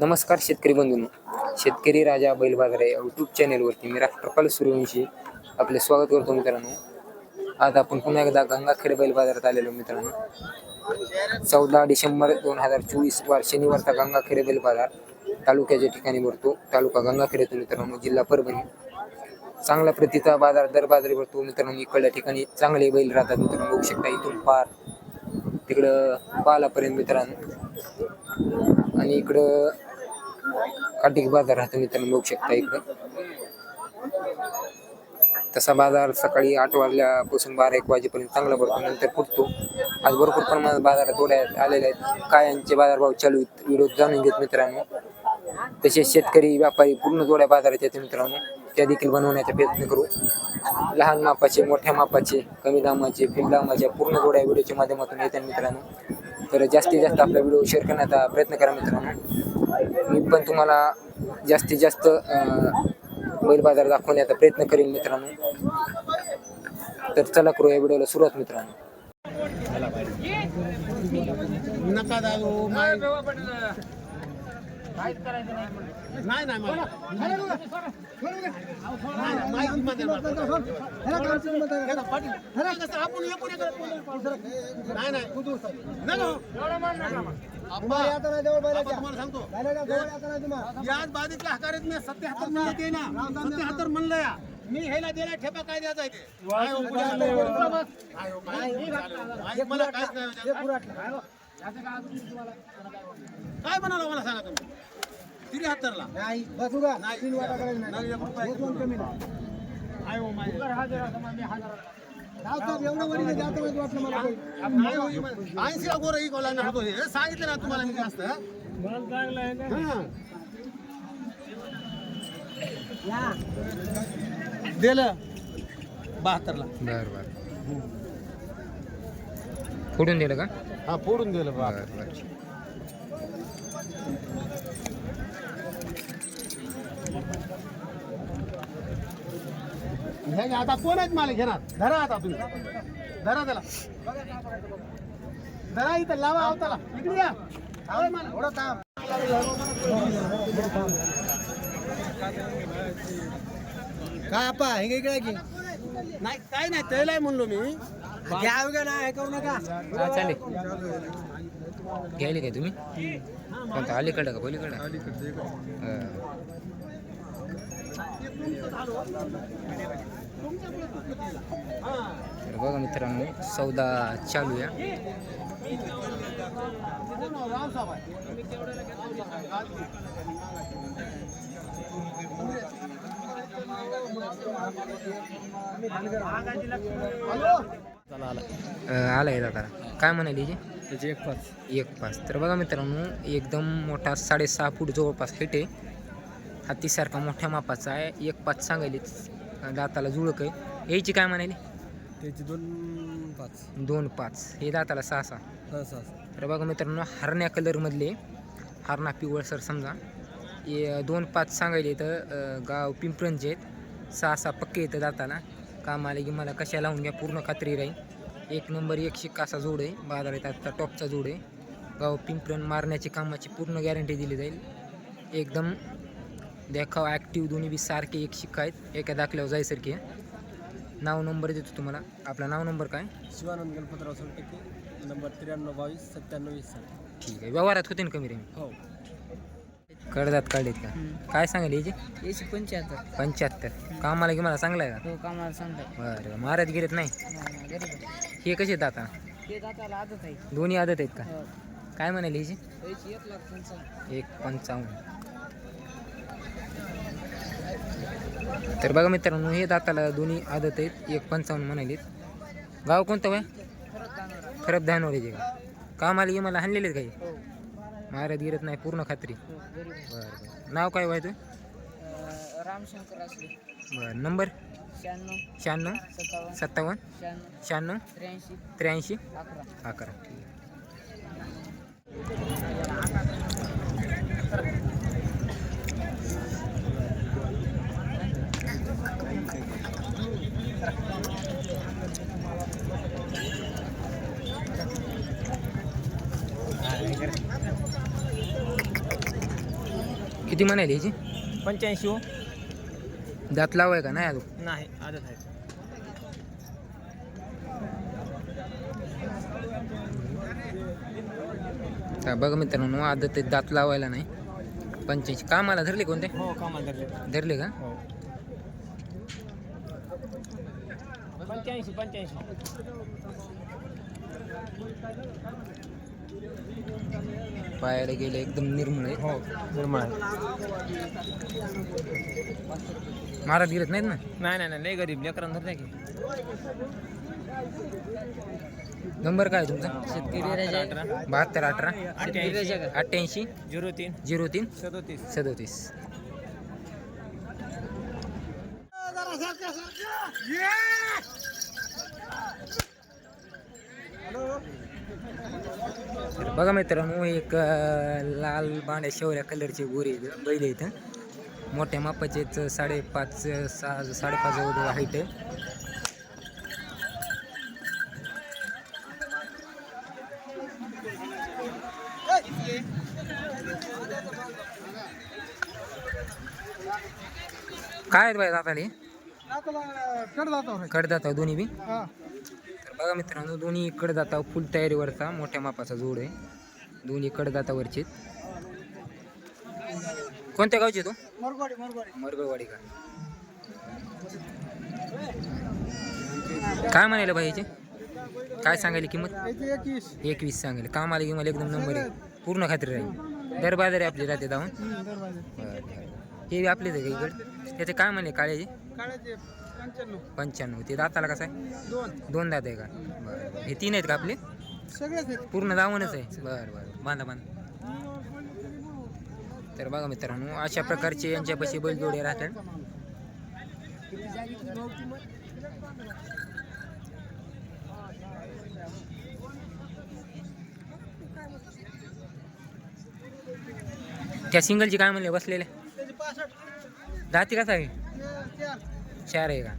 नमस्कार शेतकरी बंधूंनो. शेतकरी राजा बैल बाजार या यूट्यूब चॅनेलवरती मी राष्ट्रपाल सूर्यवंशी आपले स्वागत करतो मित्रांनो. आज आपण पुन्हा एकदा गंगाखेड बैल बाजारात आलेलो मित्रांनो. चौदा डिसेंबर दोन हजार चोवीस वार शनिवारचा गंगाखेड बैल बाजार तालुक्याच्या ठिकाणी भरतो. तालुका गंगाखेड येतो मित्रांनो जिल्हा परभणी. चांगला प्रतीचा बाजार दर बाजारी भरतो मित्रांनो. इकडल्या ठिकाणी चांगले बैल राहतात मित्रांनो. बघू शकता इथून पार तिकडं पालापर्यंत मित्रांनो. आणि इकडं काटिक बाजार हा तुम्ही त्यांना बघू शकता इकडं. तसा बाजार सकाळी आठ वाजल्यापासून बारा एक वाजेपर्यंत चांगला भरतो नंतर फुटतो आज भरपूर प्रमाणात बाजारात थोड्या आलेल्या आहेत. कायांचे बाजारभाव चालू आहेत व्हिडिओ जाणून घेत मित्रांनो. तसेच शेतकरी व्यापारी पूर्ण जोड्या बाजारात येते मित्रांनो. त्या देखील बनवण्याचा प्रयत्न करू. लहान मापाचे मोठ्या मापाचे कमी दामाचे फुल दामाचे पूर्ण जोड्या व्हिडिओच्या माध्यमातून येतात मित्रांनो. तर जास्तीत जास्त आपला व्हिडिओ शेअर करण्याचा प्रयत्न करा मित्रांनो. मी पण तुम्हाला जास्तीत जास्त बैल बाजार दाखवण्याचा प्रयत्न करेन मित्रांनो. तर चला करू या व्हिडिओला सुरुवात मित्रांनो. नका नाही नाही याच बाधितल्या हकारीत मी सत्याहत्तर म्हणलं ते ना सत्याहत्तर म्हणलं या. मी ह्याला दिला ठेपा काय द्यायचा आहे ते. काय हो? काय काय? काय मला काहीच नाही काय म्हणाला मला सांगा तुम्ही त्र्याहत्तरला नाही. एक रुपया? नाही. हो, गोरं ही कोला होतो हे सांगितलं ना तुम्हाला मी जास्त. हां. दिलं. बहात्तरला. बरं बरं. फोडून दिलं का? हा फोडून दिलं बा. बरं बरं. हे आता कोण आहेत मालिक घेणार? धरा आता तुम्ही. धरा त्याला. धरा इथं लावा आवताला इकडे या. आवय मला. थोडं थांब. काय आपा हे काय काय की. नाही काय नाही त्याला म्हणलो मी. घ्याव का नाही हे करू नका. चालेल. घ्यायले काय तुम्ही? अलीकडं का पलीकडं? तर बघा मित्रांनो सौदा चालू अं, आलाय दादा. काय म्हणाली हिची? त्याचे एक पाच. एक पाच. तर बघा मित्रांनो एकदम मोठा साडेसहा फूट जवळपास हिट आहे. हातीसारखा मोठ्या मापाचा आहे. एक पाच सांगायली दाताला जुळक आहे. यायची काय म्हणाली त्याचे दोन पाच. दोन पाच. हे दाताला सहा सहा. सहा सहा तर बघा मित्रांनो हरण्या कलरमधले हरणा पिवळसर समजा. हे दोन पाच सांगायले तर अं, गाव पिंपळणचे आहेत. सहा सहा पक्के येतं दाताला. काम आले की मला कशा लावून घ्या पूर्ण खात्री राहील. एक नंबर एक शिक्का असा जोड आहे. बाजारात आता टॉपचा जोड आहे. गाव पिंपरण मारण्याची कामाची पूर्ण गॅरंटी दिली जाईल. एकदम देखाव ॲक्टिव्ह दोन्ही बी सारखे एक शिक्का आहेत. एका दाखल्यावर जायसारखे आहे. नाव नंबर देतो तुम्हाला. आपला नाव नंबर काय? शिवानंद गणपतराव सोलटके नंबर त्र्याण्णव बावीस सत्त्याण्णव वीस. ठीक आहे. व्यवहारात होते ना कमी रे? हो. कडदात काढलेत का? काय सांगाल याचे? एकशे पंच्याहत्तर. पंच्याहत्तर. कामाला की मला चांगला आहे हो कामाला सांगताय का बरं. महाराज गिरत नाही? हे कसे आहेत आता? ते दाताला आदत आहे. दोन्ही आदत आहेत का? हो. काय म्हणाले त्याची एक लाख पंचावन्न. एक पंचावन्न. तर बघा मित्रांनो हे दाताला दोन्ही आदत आहेत. एक पंचावन्न म्हणालेत. गाव कोणतं वय? खरब का कामाला की मला हाणलेले काही महाराज गिरत नाही पूर्ण खात्री. बरं बरं. नाव काय व्हायचं रामशंकर बरं नंबर? शहाण्णव. शहाण्णव? सत्तावन्न. शहाण्णव. त्र्याऐंशी. त्र्याऐंशी? अकरा. अकरा किती म्हणाली ह्याची? पंच्याऐंशी हो. दात लावाय का? नाही अजून? नाही आदत आहे. बघा मित्रांनो आदत आहे, दात लावायला नाही. पंच्याऐंशी. कामाला धरले कोणते? हो कामाला धरले. धरले का? हो. पंच्याऐंशी पंच्याऐंशी. पायाला गेले एकदम निर्मळ आहे हो निर्मळ आहे महाराज गिरत नाहीत ना? नाही नाही नाही लय गरीब लेकरांना धरले की नंबर काय तुमचा? शेतकरी अठरा बहात्तर अठरा. अठ्ठ्याऐंशी. अठ्ठ्याऐंशी. झिरो तीन. झिरो तीन. सदोतीस. सदोतीस. तर बघा मित्रांनो एक लाल बांड्या शेवऱ्या कलरचे गोरे बैल इथं मोठ्या मापाचे आहेत, साडेपाच सहा साडेपाच हाईट आहे. काय आहेत बाई दाताले? कडदाता दोन्ही बी? हा. बघा मित्रांनो दोन्ही कडदाता फुल तयारीवरचा मोठ्या मापाचा जोड आहे. दोन्ही कडदातावरचे आहेत. कोणत्या गावचे तो? मरगळवाडी का? काय म्हणाले भाई याचे? काय सांगायला किंमत? एकवीस. सांगायला. कामाला गिमाला एकदम नंबर आहे. पूर्ण खात्री राहील. दर बाजारी आपली राहते जाऊन. हे आपलेच आहे का इकडे? त्याचे काय म्हणे काळ्याचे. पंच्याण्णव. ते दाताला कसं आहे? दोन. दोन दात आहे का? बरं हे तीन आहेत का आपले? सगळेच पूर्ण दावणच आहे. बरं बरं. बांधा बांधा. तर बघा मित्रांनो अशा प्रकारचे यांच्यापाशी बैलजोडे राहतात. त्या सिंगलची काय म्हणले? बसलेले त्याचे पासष्ट. जाती कसा आहे? चार आहे का?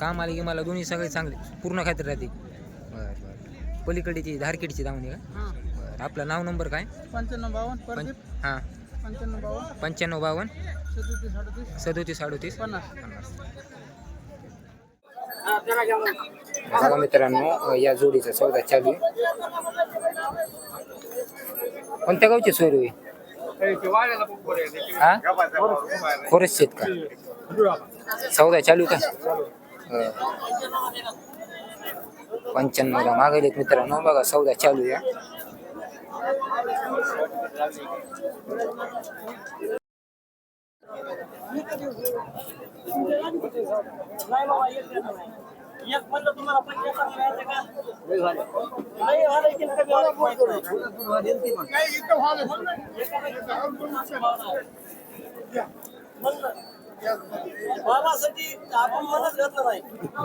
काम आले की मला दोन्ही सगळे चांगले पूर्ण खात्री राहते. बरं बरं. पलीकडची धारकीडची दावणी का? हां. बरं. आपलं नाव नंबर काय? पंच्याण्णव बावन्न हां. पंच्याण्णव बावन्न. पंच्याण्णव बावन्न. सदोतीस अडतीस. पन्नास. बघा मित्रांनो या जोडीचा सौदा चालू आहे. कोणत्या गावची सोयरू आहे? हा खोरस शेत का सौदा चालू का? बरं. पंच्याण्णवला मागेलेत मित्रांनो. बघा सौदा चालू आहे.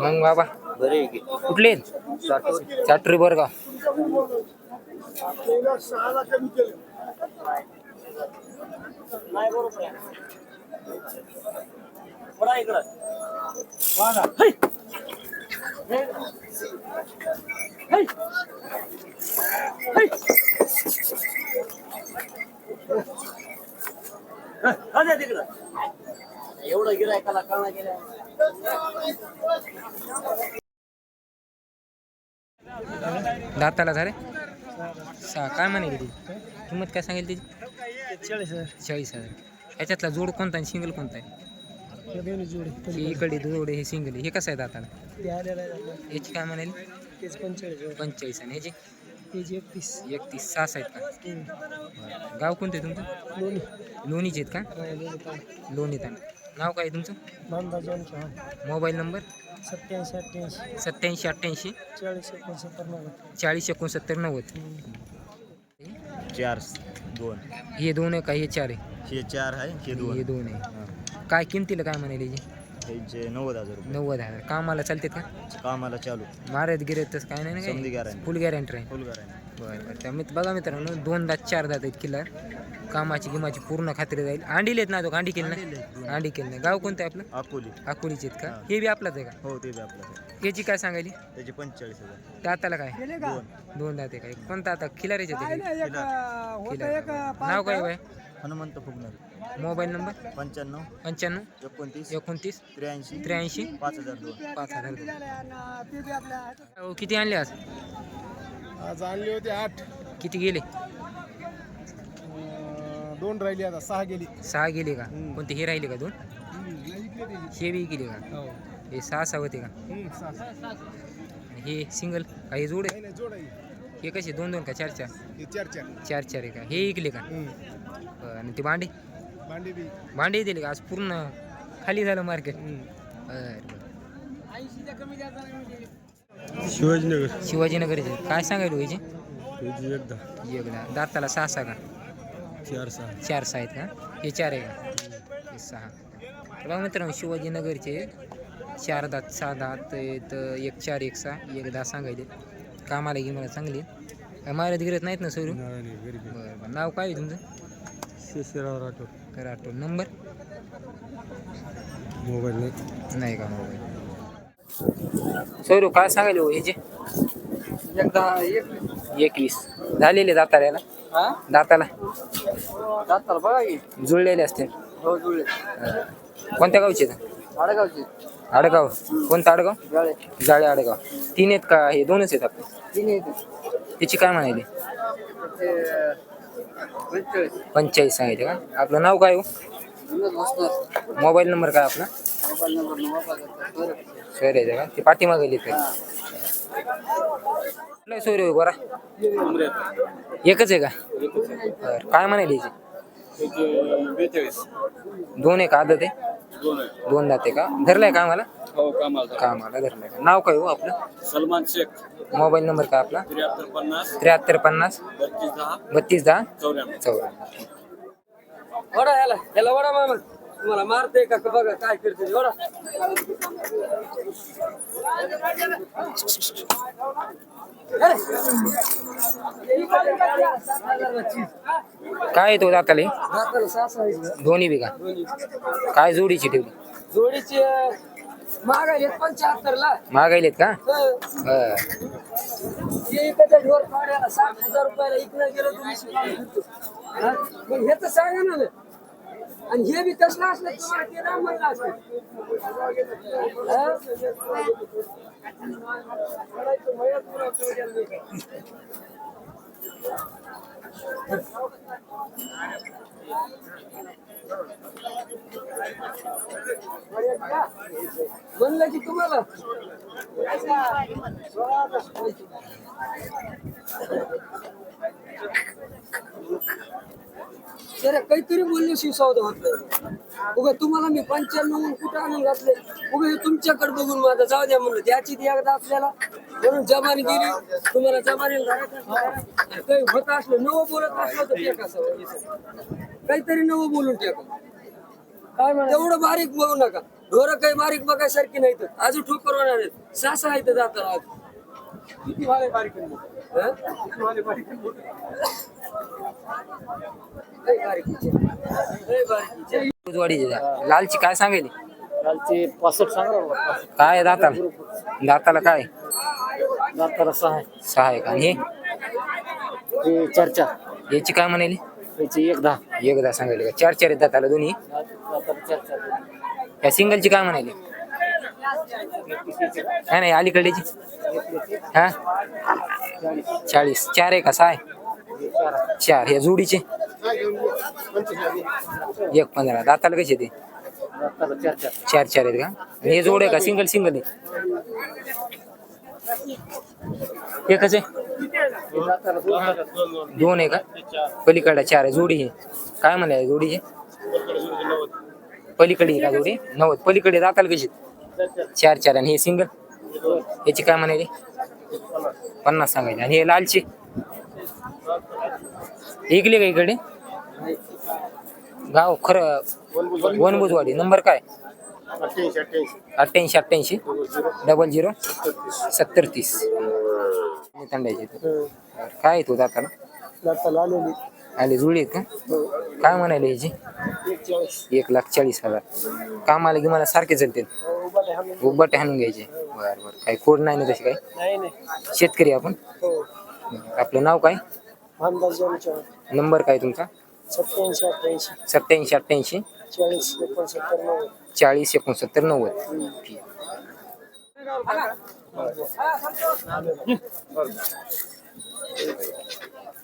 मग बाबा. बरे कुठले चाटरी बर का एवढं गिरायकाला कळणार गेलं दाताला झाले? सहा काय म्हणाली ती? किंमत काय सांगेल त्याची चाळीस हजार. चाळीस हजार. ह्याच्यातला जोड कोणता आणि सिंगल कोणता आहे? हे दोन्ही जोडी हे इकडे जोड हे सिंगल हे कसं आहे दाताला? याची काय म्हणाली? पंचेचाळीस आणि ह्याची? एकतीस. एकतीस सहा आहेत का. गाव कोणतं आहे तुमचं? दोन्ही लोणीचे आहेत का? लोणीत आहे. नाव काय आहे तुमचं? Nanda John Chavan mobile number? सत्याऐंशी अठ्ठ्याऐंशी. सत्याऐंशी अठ्ठ्याऐंशी. चाळीस एकोणसत्तर नव्वद. चाळीस एकोणसत्तर नव्वद. चार दोन. हे दोन आहे का? हे चार आहे? हे चार आहे हे हे दोन आहे. काय किमतीला काय म्हणाली याची ह्याचे नव्वद हजार रुपये. नव्वद हजार. कामाला चालतात का? कामाला चालू. मारत गिरत तसं काय नाही समधी ना guarantee. फुल गॅरंटी राहील. फुल करायला बरं बरं. त्या मित्र बघा मित्रांनो दोन दात चार दात आहेत किल्लार कामाची गिमाची पूर्ण खात्री जाईल. अंडील आहेत ना तो अंडी केलं नाही अंडी केलं नाही. गाव कोणतं आहे आपलं? अकोली. अकोलीचे आहेत का? हा. हे बी आपलाच आहे का? हो ते बी आपलं याची काय सांगायली? त्याचे पंचेचाळीस हजार. दाताला काय? दोन. दात आहे काय? कोणता आता? खिलारीचे काय ते नाही एक होतं एक नाव काय बाय हनुमंत फुगनर मोबाईल नंबर? पंच्याण्णव. पंच्याण्णव. एकोणतीस. एकोणतीस. त्र्याऐंशी. त्र्याऐंशी. पाच हजार दोन. पाच हजार दोन. अहो, किती आणले आज? आज आणली होती आठ. किती गेले? दोन राहिली आता सहा गेली. सहा गेले का? हम्म. कोणते हे राहिले का दोन? हे बी गेले का? हो. हे सहा सहा होते का. आणि हे सिंगल का हे जोड आहे. जोड हे कसे दोन दोन का चार चार? हे चार चार. चार चार आहे का? हे इकले का? हम्म. बरं, आणि ते भांडे? भांडी बी. भांडे दिले का? आज पूर्ण खाली झालं मार्केट हम्म. शिवाजीनगर. शिवाजीनगरचे. काय सांगायला व्हायचे एकदा. एकदा. दाताला सहा सहा का? चार सहा. चार सहा आहेत का? हे चार आहे का? हे सहा. तर बघा मित्रांनो शिवाजीनगरचे चार दात सहा दात आहेत एक चार एक सहा एक दहा सांगायचे. कामाला गेली मला चांगली. काय मारत गिरत नाहीत ना गरीब बरं बरं. नाव काय आहे तुमचं? शेषराव राठोड. करा आठवण नंबर? मोबाईल नाही का मोबाईल? सरू काय सांगायला हो ह्याचे एकदा एकवीस. झालेले दाताला याला हा? दाताला? दाताला बघा की. जुळलेले असतील. हो जुळले. कोणत्या गावचे आहेत? आडगावचे. आडगाव. कोणतं आडगाव? गाळे जाळे आडगाव. तीन आहेत का? हे दोनच आहेत आपले. तीन येते त्याची काय म्हणाली ते पंचेचाळीस. पंचेचाळीस सांगितले का? आपलं नाव काय हो? मोबाईल नंबर काय आपला? मोबाईल नंबर नवा सोयरे आहे. का? ते पाठीमागे लिहित कुठला सोयरे हो बरा? एकच आहे का? बरं. काय म्हणाली याची? बेचाळीस दोन आहे का? आदत आहे? दोन आहे दोन दाते का? धरलाय का आम्हाला? हो कामाला कामाला धरलाय का? नाव काय हो आपलं? सलमान शेख. मोबाईल नंबर काय आपला? त्र्याहत्तर पन्नास. त्र्याहत्तर पन्नास. बत्तीस दहा. बत्तीस दहा. चौऱ्याण्णव. चौऱ्याण्णव. वडा याला याला वडा मामा. तुम्हाला मारते का? बघा काय करते वडा. काय तो दाताले. दोन्ही बी का? काय जोडीची ठेवली? जोडीचे मागायले पंच्याहत्तर ला मागायलेत का? ढोर पाड्याला साठ हजार रुपयाला इकडे गेलं तुम्ही हे तर सांगा ना. आणि हे बी तसलं असलं तुम्हाला ते नाव म्हणलं असलं म्हणलं की तुम्हाला. काहीतरी बोलले शिवसावध होत. नाही उगा तुम्हाला मी पंच्याण्णव कुठं आणून घातले? उगा हे तुमच्याकडे बघून माझं जाऊ द्या म्हणलं. त्याची ती एकदा आपल्याला म्हणून जमानी गेली तुम्हाला जमानी काही होत असलं नवं बोलत असलं तर टेका. काहीतरी नवं बोलून टेका तेवढं बारीक बघू नका. ढोरं काही बारीक बघायसारखी नाही तर अजून ठोकर होणार आहेत. सासा आहे तर जातात आज किती वाले बारीक आणि मोठे? हं? किती वाले बारीक आणि मोठे? लय बारीकीचे. लय बारीकीचे. जोडीची द्या. लालची काय सांगेल कालचे पासष्ट सांगा ना बाबा. काय आहे दाताला दाताला काय दाताला सहा आहे. सहा आहे का आणि हे हे चार चार याची काय म्हणाली याचे एक दहा एकदा सांगायले का चार चार आहेत दाताला दोन्ही दाताला चार चार या सिंगलची काय म्हणाली काय नाही अलीकडेची हा? चाळीस. चार आहे का? सहा आहे? चार. हे जोडीचे? एक पंधरा. दाताला कसे ते? चार चार आहेत का? हे जोड आहे का? सिंगल सिंगल आहे? एकच आहे? दोन आहे का? पलीकडे चार आहे. जोडी आहे काय म्हणाय जोडीचे? पलीकडे का जोडी? नव्वद. पलीकडे दाताला कशी चार चार आणि हे सिंगल याची काय म्हणाले पन्नास सांगायचे. आणि हे लालचे? ऐकले का इकडे? गाव खरं वनबुजवाडी नंबर काय? अठ्ठ्याऐंशी अठ्ठ्याऐंशी. डबल झिरो सत्तर तीस. तांड्याचे काय आहे तो दाताला? दाताला आलेली. आले जुळी का? काय म्हणाले ह्याची एक लाख चाळीस हजार. कामाला की मला सारखे चालते उब्बाटे हाणून घ्यायचे. बर बर. काही खोड नाही ना तशी काय नाही नाही. शेतकरी आपण? हो. आपलं नाव काय? नंबर काय तुमचा? सत्याऐंशी अठ्ठ्याऐंशी. सत्याऐंशी अठ्ठ्याऐंशी. चाळीस एकोणसत्तर नव्वद. चाळीस एकोणसत्तर नव्वद. ठीक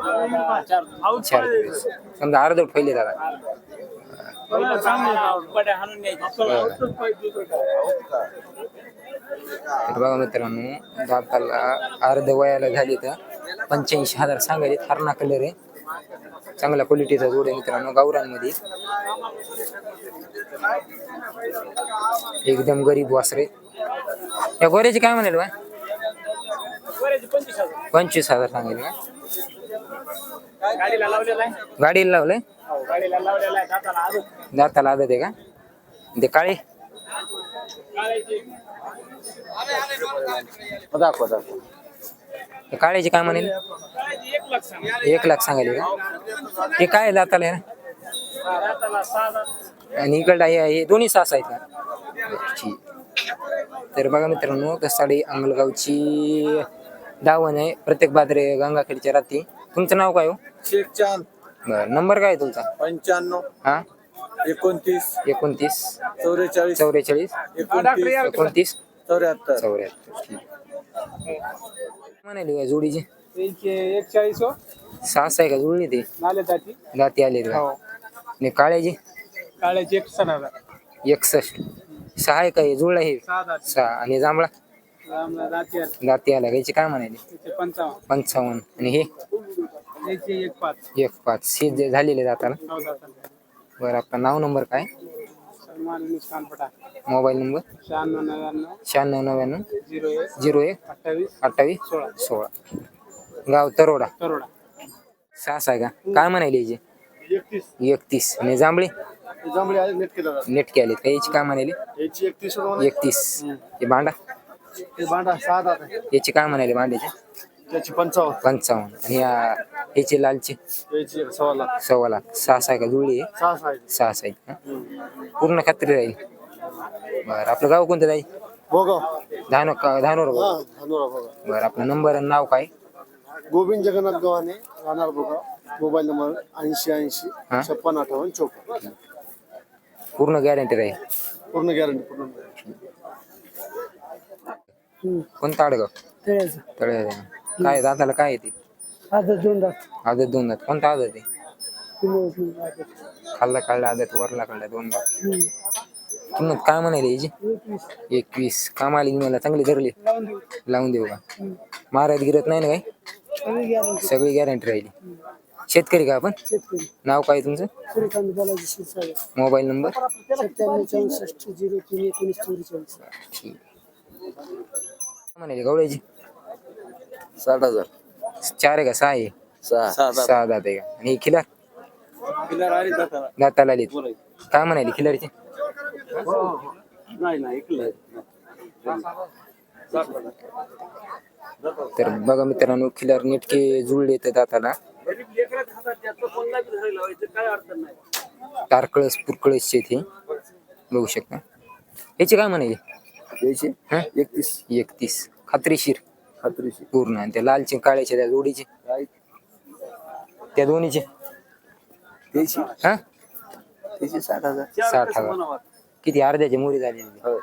चार दिवस समजा अर्ध पहिले दादा. तर बघा मित्रांनो दाताला अर्ध वयाला झाली तर पंच्याऐंशी हजार सांगायचे हरणा कलर आहे. चांगल्या क्वालिटीचा जोड आहे मित्रांनो गावरांमध्ये एकदम गरीब वासरे. या गोऱ्याचे काय म्हणाल बा? पंचवीस हजार सांगेल का गाडीला लावलेला आहे. गाडीला लावलंय? हो, गाडीला लावलेला आहे. दाताला आदत दाताला आदत आहे का? ते काळे? दाखवा दाखवा. ते काळ्याचे काय म्हणेल? एक लाख सांग. एक लाख सांगायले का? ते काय आहे दाताला आहे ना दाताला सहा हजार आणि इकडं हे हे दोन्ही सास आहेत का? ठीक. तर बघा मित्रांनो कसाडी अंगलगावची दावण आहे. प्रत्येक बाजरे गंगाखेडच्या रात्री तुमचं नाव काय हो? शेख चांद. बरं नंबर काय आहे तुमचा? पंच्याण्णव. हा? एकोणतीस. एकोणतीस. चौवेचाळीस चौवेचाळीस एकोणतीस. एकोणतीस. चौऱ्याहत्तर. चौऱ्याहत्तर ठीक. म्हणाली का जोडीची? एक चाळीस हो. सास आहे का जुळली ते? नाले जाती. दाती आले का? हो. आणि काळ्याची? काळ्याचे एक सण हजार. एकसष्ट. सहा आहे का हे? जुळला हे? सहा जाती. सहा. आणि जांभळा? रामला जाती आले दाती आला का याची काय म्हणाली? त्याचे पंचावन्न. पंचावन्न. आणि हे? एक पाच. एक पाच. हे जे झालेले जाताना नऊ जातात बरं आपलं नाव नंबर काय? सलमान मुस्कान पटा मोबाईल नंबर? शहाण्णव नव्याण्णव. शहाण्णव नव्याण्णव. झिरो एक. झिरो एक. अठ्ठावीस. अठ्ठावीस. सोळा. सोळा. गाव तरोडा. करोडा सहा आहे का? काय म्हणाली याची एकतीस. एकतीस. आणि जांभळी? जांभळी आहे नेट केलं नेटके आले का? याची काय म्हणाली याची एकतीस एकतीस. हे भांडा? ते भांडा सहा आहे. याची काय म्हणाली भांड्याची? त्याची पंचावन्न. पंचावन्न. आणि या याची लालची. याची एक सव्वा लाख. सव्वा लाख. सहा आहे का आहे. सहा सहा आहे सहा आहेत का पूर्ण खात्री राहील बरं आपलं गाव कोणतं जाईल भोगाव. धानो धानोर हा धानोरा भोगाव. बरं आपलं नंबर आणि नाव काय? गोविंद जगन्नाथ गव्हाणे राहणार भोगाव. मोबाईल नंबर ऐंशी ऐंशी हा? छप्पन अठ्ठावन्न चौपन्न. पूर्ण गॅरंटी राहील पूर्ण गॅरंटी पूर्ण guarantee. कोणतं आडगाव? तळ्याचं. तळे काय दादाला काय येते आता दोन दात आदत दोन दात कोणता आदत आहे? किलो आदत. खाल्ला काढला आदत वरला काढला दोन दात हम्म. किंमत काय म्हणाली याची एकवीस. एकवीस. कामाली मला चांगली धरली. लावून देऊ. लावून देऊ का? महाराज गिरत नाही ना काय सगळी गॅरंटी सगळी गॅरंटी राहिली. शेतकरी का आपण? शेतकरी. नाव काय तुमचं? Suryakant Balaji Shirsagar mobile number? सत्त्याण्णव चौसष्ट झिरो तीन एकोणीस चौवेचाळीस. ठीक. म्हणाली गवळ्याची? साठ हजार. चार आहे का? सहा आहे? सहा. सहा दात आहे का? आणि खिलार? किल्ला आली दाताला दाताला आली काय म्हणाली? खिलारची? नाही नाही ऐकलं तर बघा मित्रांनो खिलार नेटके जुळले तर दाताला. टारकळस पुरकळसचे ते बघू शकता. याची काय म्हणाली? यायची हा? एकतीस. एकतीस. खात्रीशीर. खात्रीशी. पूर्ण. आणि त्या लालचे काळ्याचे त्या जोडीचे. त्या दोन्हीचे. त्याची? हा? त्याची साठ हजार. साठ हजार. किती? अर्ध्याचे मोरी झालेली